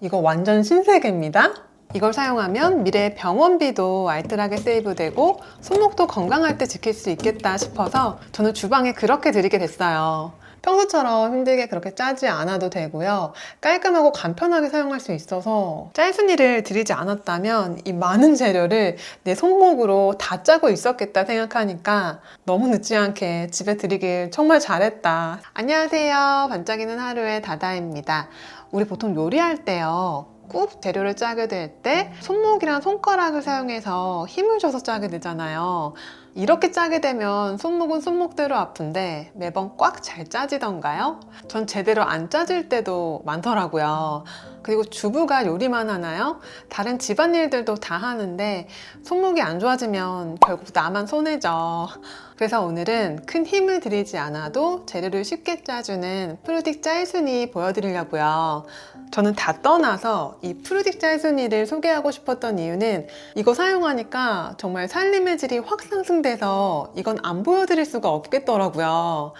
이거 완전 신세계입니다. 이걸 사용하면 미래 병원비도 알뜰하게 세이브되고 손목도 건강할 때 지킬 수 있겠다 싶어서 저는 주방에 그렇게 들이게 됐어요. 평소처럼 힘들게 그렇게 짜지 않아도 되고요. 깔끔하고 간편하게 사용할 수 있어서 짤순이를 들이지 않았다면 이 많은 재료를 내 손목으로 다 짜고 있었겠다 생각하니까 너무 늦지 않게 집에 들이길 정말 잘했다. 안녕하세요. 반짝이는 하루의 다다입니다. 우리 보통 요리할 때요. 꾹 재료를 짜게 될 때 손목이랑 손가락을 사용해서 힘을 줘서 짜게 되잖아요. 이렇게 짜게 되면 손목은 손목대로 아픈데 매번 꽉 잘 짜지던가요? 전 제대로 안 짜질 때도 많더라고요. 그리고 주부가 요리만 하나요? 다른 집안일들도 다 하는데 손목이 안 좋아지면 결국 나만 손해죠. 그래서 오늘은 큰 힘을 들이지 않아도 재료를 쉽게 짜주는 프루딕 짤순이 보여드리려고요. 저는 다 떠나서 이 프루딕 짤순이를 소개하고 싶었던 이유는 이거 사용하니까 정말 살림의 질이 확 상승 돼서 이건 안 보여드릴 수가 없겠더라고요.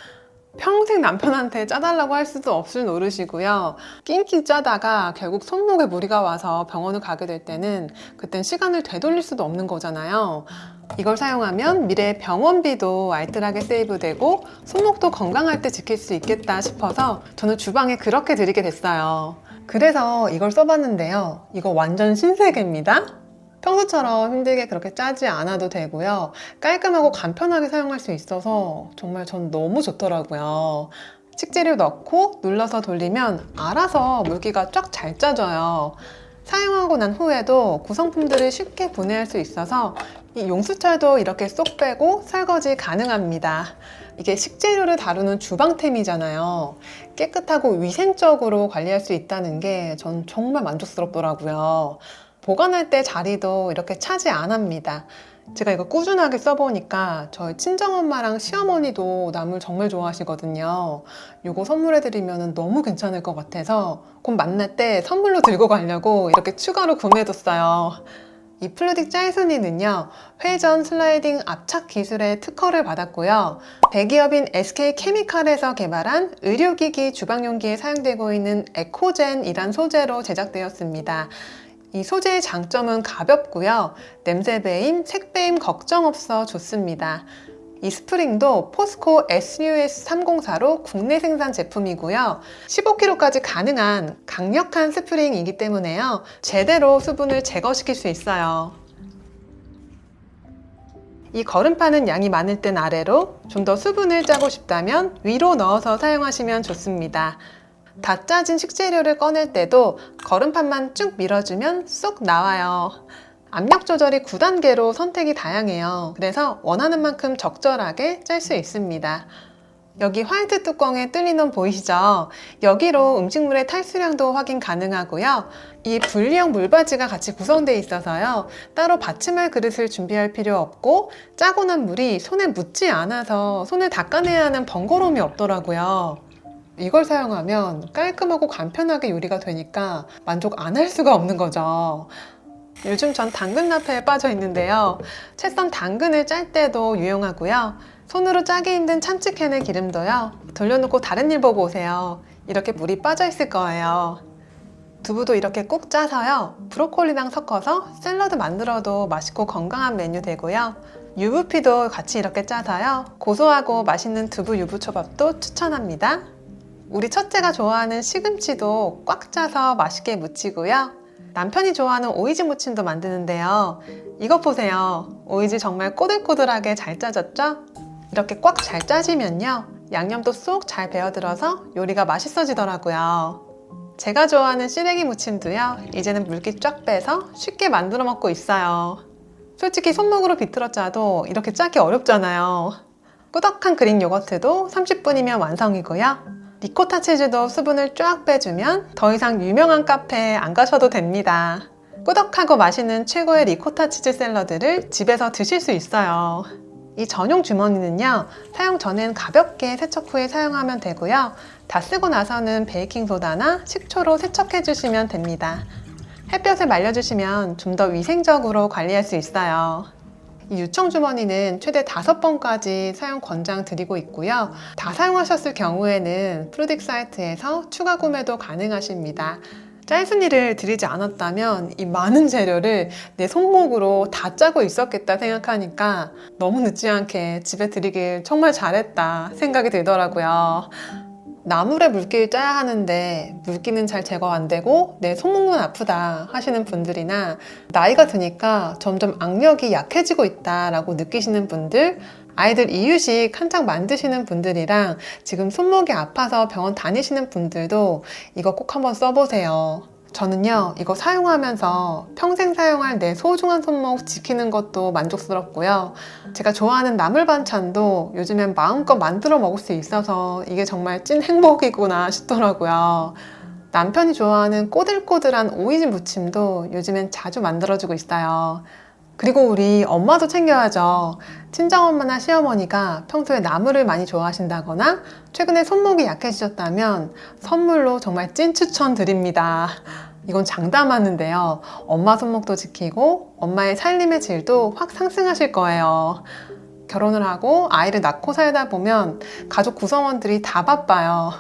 평생 남편한테 짜달라고 할 수도 없을 노릇이고요. 낑낑 짜다가 결국 손목에 무리가 와서 병원을 가게 될 때는 그땐 시간을 되돌릴 수도 없는 거잖아요. 이걸 사용하면 미래 병원비도 알뜰하게 세이브되고 손목도 건강할 때 지킬 수 있겠다 싶어서 저는 주방에 그렇게 들이게 됐어요. 그래서 이걸 써봤는데요. 이거 완전 신세계입니다. 평소처럼 힘들게 그렇게 짜지 않아도 되고요. 깔끔하고 간편하게 사용할 수 있어서 정말 전 너무 좋더라고요. 식재료 넣고 눌러서 돌리면 알아서 물기가 쫙 잘 짜져요. 사용하고 난 후에도 구성품들을 쉽게 분해할 수 있어서 이 용수철도 이렇게 쏙 빼고 설거지 가능합니다. 이게 식재료를 다루는 주방템이잖아요. 깨끗하고 위생적으로 관리할 수 있다는 게 전 정말 만족스럽더라고요. 보관할 때 자리도 이렇게 차지 안 합니다. 제가 이거 꾸준하게 써보니까 저희 친정엄마랑 시어머니도 나물 정말 좋아하시거든요. 이거 선물해드리면 너무 괜찮을 것 같아서 곧 만날 때 선물로 들고 가려고 이렇게 추가로 구매해뒀어요. 이 플루딕 짤순이는요, 회전 슬라이딩 압착 기술의 특허를 받았고요. 대기업인 SK 케미칼에서 개발한 의료기기 주방용기에 사용되고 있는 에코젠이란 소재로 제작되었습니다. 이 소재의 장점은 가볍고요. 냄새 배임, 색 배임 걱정 없어 좋습니다. 이 스프링도 포스코 SUS304로 국내 생산 제품이고요. 15kg까지 가능한 강력한 스프링이기 때문에요. 제대로 수분을 제거시킬 수 있어요. 이 거름파는 양이 많을 땐 아래로, 좀 더 수분을 짜고 싶다면 위로 넣어서 사용하시면 좋습니다. 다 짜진 식재료를 꺼낼 때도 거름판만 쭉 밀어주면 쏙 나와요. 압력 조절이 9단계로 선택이 다양해요. 그래서 원하는 만큼 적절하게 짤 수 있습니다. 여기 화이트 뚜껑에 뚫린 놈 보이시죠? 여기로 음식물의 탈수량도 확인 가능하고요. 이 분리형 물바지가 같이 구성되어 있어서요. 따로 받침할 그릇을 준비할 필요 없고 짜고 난 물이 손에 묻지 않아서 손을 닦아내야 하는 번거로움이 없더라고요. 이걸 사용하면 깔끔하고 간편하게 요리가 되니까 만족 안 할 수가 없는 거죠. 요즘 전 당근 나페에 빠져 있는데요. 채썬 당근을 짤 때도 유용하고요. 손으로 짜기 힘든 참치캔의 기름도요. 돌려놓고 다른 일 보고 오세요. 이렇게 물이 빠져 있을 거예요. 두부도 이렇게 꼭 짜서요. 브로콜리랑 섞어서 샐러드 만들어도 맛있고 건강한 메뉴 되고요. 유부피도 같이 이렇게 짜서요. 고소하고 맛있는 두부 유부초밥도 추천합니다. 우리 첫째가 좋아하는 시금치도 꽉 짜서 맛있게 무치고요. 남편이 좋아하는 오이지 무침도 만드는데요. 이것 보세요. 오이지 정말 꼬들꼬들하게 잘 짜졌죠? 이렇게 꽉 잘 짜지면요. 양념도 쏙 잘 배어들어서 요리가 맛있어지더라고요. 제가 좋아하는 시래기 무침도요. 이제는 물기 쫙 빼서 쉽게 만들어 먹고 있어요. 솔직히 손목으로 비틀어 짜도 이렇게 짜기 어렵잖아요. 꾸덕한 그릭 요거트도 30분이면 완성이고요. 리코타 치즈도 수분을 쫙 빼주면 더 이상 유명한 카페에 안 가셔도 됩니다. 꾸덕하고 맛있는 최고의 리코타 치즈 샐러드를 집에서 드실 수 있어요. 이 전용 주머니는요, 사용 전엔 가볍게 세척 후에 사용하면 되고요. 다 쓰고 나서는 베이킹소다나 식초로 세척해 주시면 됩니다. 햇볕에 말려주시면 좀 더 위생적으로 관리할 수 있어요. 이 유청 주머니는 최대 5번까지 사용 권장 드리고 있고요. 다 사용하셨을 경우에는 프로딕 사이트에서 추가 구매도 가능하십니다. 짤순이를 들이지 않았다면 이 많은 재료를 내 손목으로 다 짜고 있었겠다 생각하니까 너무 늦지 않게 집에 들이길 정말 잘했다 생각이 들더라고요. 나물에 물기를 짜야 하는데 물기는 잘 제거 안 되고 내 손목만 아프다 하시는 분들이나 나이가 드니까 점점 악력이 약해지고 있다라고 느끼시는 분들 아이들 이유식 한창 만드시는 분들이랑 지금 손목이 아파서 병원 다니시는 분들도 이거 꼭 한번 써보세요. 저는요, 이거 사용하면서 평생 사용할 내 소중한 손목 지키는 것도 만족스럽고요. 제가 좋아하는 나물 반찬도 요즘엔 마음껏 만들어 먹을 수 있어서 이게 정말 찐 행복이구나 싶더라고요. 남편이 좋아하는 꼬들꼬들한 오이지 무침도 요즘엔 자주 만들어주고 있어요. 그리고 우리 엄마도 챙겨야죠. 친정엄마나 시어머니가 평소에 나물을 많이 좋아하신다거나 최근에 손목이 약해지셨다면 선물로 정말 찐 추천 드립니다. 이건 장담하는데요. 엄마 손목도 지키고 엄마의 살림의 질도 확 상승하실 거예요. 결혼을 하고 아이를 낳고 살다 보면 가족 구성원들이 다 바빠요.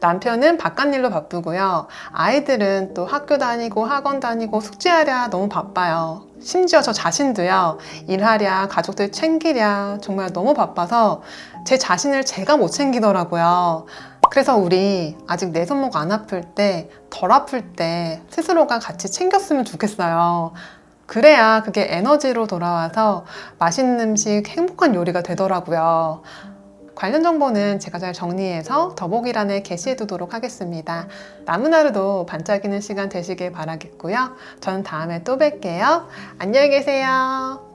남편은 바깥 일로 바쁘고요. 아이들은 또 학교 다니고 학원 다니고 숙제하랴 너무 바빠요. 심지어 저 자신도요. 일하랴, 가족들 챙기랴 정말 너무 바빠서 제 자신을 제가 못 챙기더라고요. 그래서 우리 아직 내 손목 안 아플 때, 덜 아플 때 스스로가 같이 챙겼으면 좋겠어요. 그래야 그게 에너지로 돌아와서 맛있는 음식, 행복한 요리가 되더라고요. 관련 정보는 제가 잘 정리해서 더보기란에 게시해 두도록 하겠습니다. 남은 하루도 반짝이는 시간 되시길 바라겠고요. 저는 다음에 또 뵐게요. 안녕히 계세요.